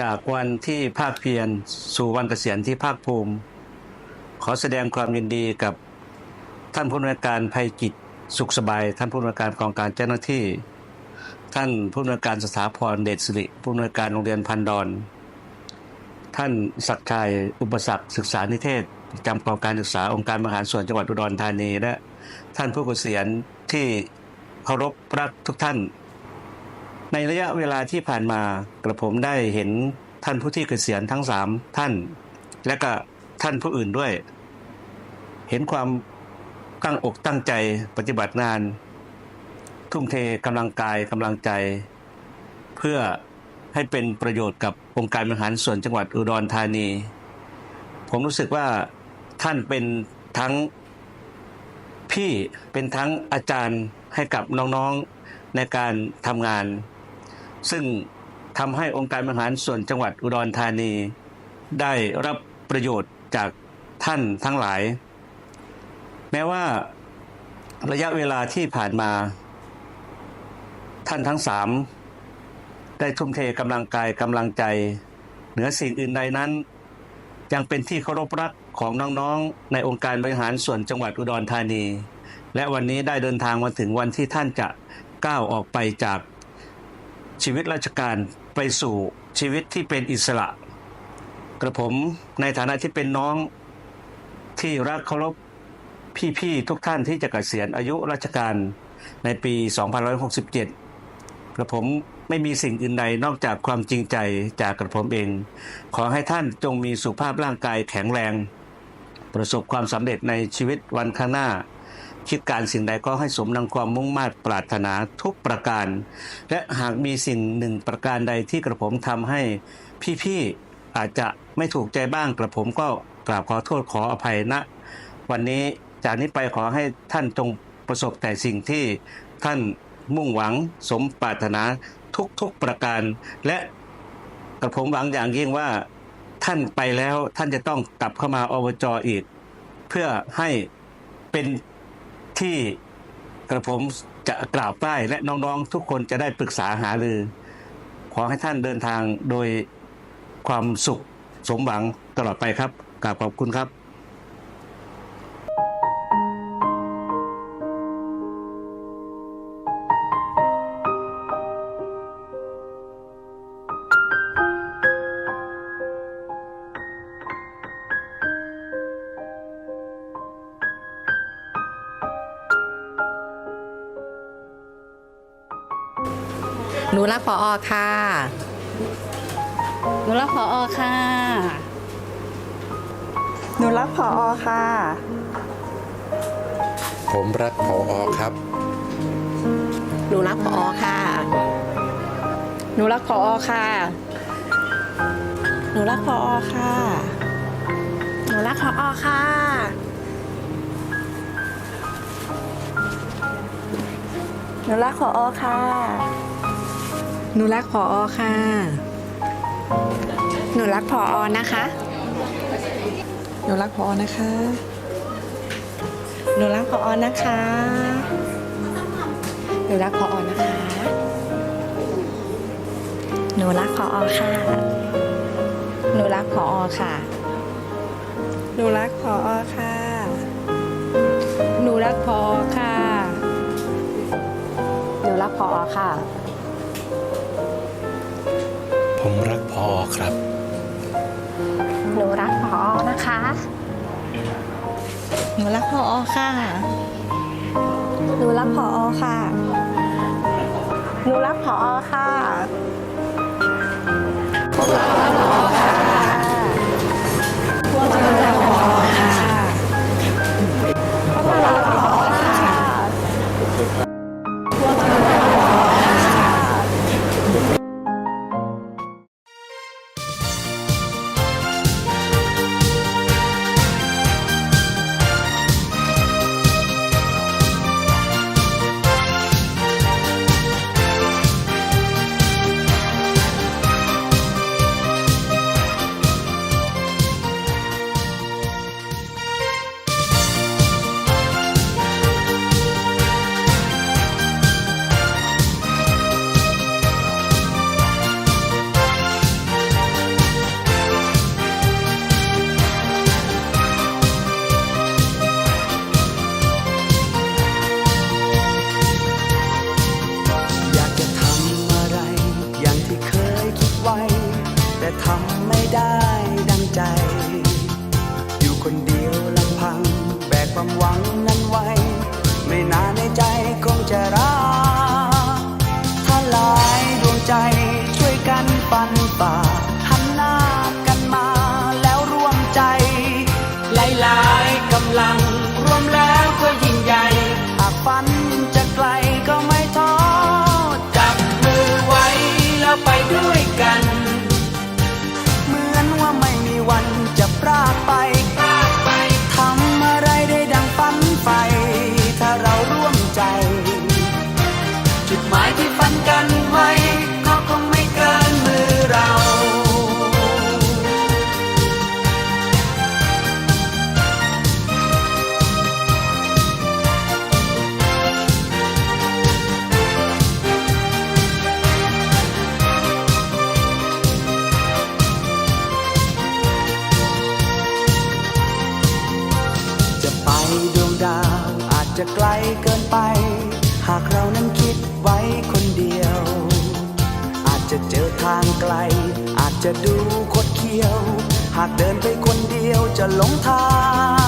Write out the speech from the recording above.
จากวันที่ภาคเพียรสู่วันเกษียณที่ภาคภูมิ ขอแสดงความยินดีกับท่านผู้อำนวยการภัยกิจสุขสบาย ท่านผู้อำนวยการกองการเจ้าหน้าที่ ท่านผู้อำนวยการสถาพรเดชสิริผู้อำนวยการโรงเรียนพันดอน ท่านศักดิ์ชัยอุปศักดิ์ศึกษานิเทศประจำกองการศึกษาองค์การบริหารส่วนจังหวัดอุดรธานีและท่านผู้เกษียณที่เคารพรักทุกท่าน ในระยะเวลาที่ผ่านมากระผมได้เห็นท่านผู้ที่เกษียณทั้งสามท่าน และก็ท่านผู้อื่นด้วย เห็นความตั้งอกตั้งใจปฏิบัติงาน ทุ่มเทกำลังกายกำลังใจ เพื่อให้เป็นประโยชน์กับองค์การบริหารส่วนจังหวัดอุดรธานี ผมรู้สึกว่าท่านเป็นทั้งพี่เป็นทั้งอาจารย์ให้กับน้องๆในการทำงาน ซึ่งทำให้องค์การบริหารส่วนจังหวัดอุดรธานี ได้รับประโยชน์จากท่านทั้งหลาย แม้ว่าระยะเวลาที่ผ่านมา ท่านทั้งสามได้ทุ่มเทกำลังกายกำลังใจ เหนือสิ่งอื่นใดนั้น ยังเป็นที่เคารพรักของน้องๆ ในองค์การบริหารส่วนจังหวัดอุดรธานี และวันนี้ได้เดินทางมาถึงวันที่ท่านจะก้าวออกไปจาก ชีวิตราชการไปสู่ชีวิตที่เป็นอิสระ กระผมในฐานะที่เป็นน้องที่รักเคารพพี่ๆทุกท่านที่จะเกษียณอายุราชการในปี 2567 กระผมไม่มีสิ่งอื่นใดนอกจากความจริงใจจากกระผมเอง ขอให้ท่านจงมีสุขภาพร่างกายแข็งแรง ประสบความสำเร็จในชีวิตวันข้างหน้า คิดการสิ่งใดก็ให้สมดังความมุ่งมา่ปรารถนาทุกประการ และหากมีสิ่งหนึ่งประการใดที่กระผมทำให้พี่ๆอาจจะไม่ถูกใจบ้างกระผมก็กราบขอโทษขออภัยณวันนี้จากนี้ไปขอให้ท่านจงประสบแต่สิ่งที่ท่านมุ่งหวังสมปรารถนาทุกๆประการ และกระผมหวังอย่างยิ่งว่าท่านไปแล้วท่านจะต้องกลับเข้ามาอบจอีก เพื่อให้เป็น ที่กระผมจะกราบไหว้และน้องๆ ทุกคนจะได้ปรึกษาหารือ ขอให้ท่านเดินทางโดยความสุขสมหวังตลอดไปครับกราบขอบคุณครับ รักพออค่ะหนูรักพออค่ะ หนูรักพออค่ะ ผมรักพออครับ หนูรักพออค่ะ หนูรักพออค่ะ หนูรักพออค่ะ หนูรักพออค่ะ หนูรักพออค่ะ หนูรักพออค่ะ หนูรักพออนะคะ หนูรักพออนะคะ หนูรักพออนะคะ หนูรักพออนะคะ หนูรักพออค่ะ หนูรักพออค่ะ หนูรักพออค่ะ หนูรักพออค่ะ หนูรักพออค่ะ ผมรักพออครับ หนูรักพออนะคะ หนูรักพออค่ะ หนูรักพออค่ะหนูรักพออค่ะพวกเรารักพอ คนเดียวลำพัง แบกความหวังนั้นไว้ ไม่นานในใจคงจะรักถ้าลายดวงใจช่วยกันปันป่าหันหน้ากันมาแล้วร่วมใจ หลายๆกำลังรวมแล้วก็ยิ่งใหญ่หากฝัน ดวงดาวอาจจะไกลเกินไป หากเรานั้นคิดไว้คนเดียว อาจจะเจอทางไกล อาจจะดูคดเคี้ยว หากเดินไปคนเดียวจะหลงทาง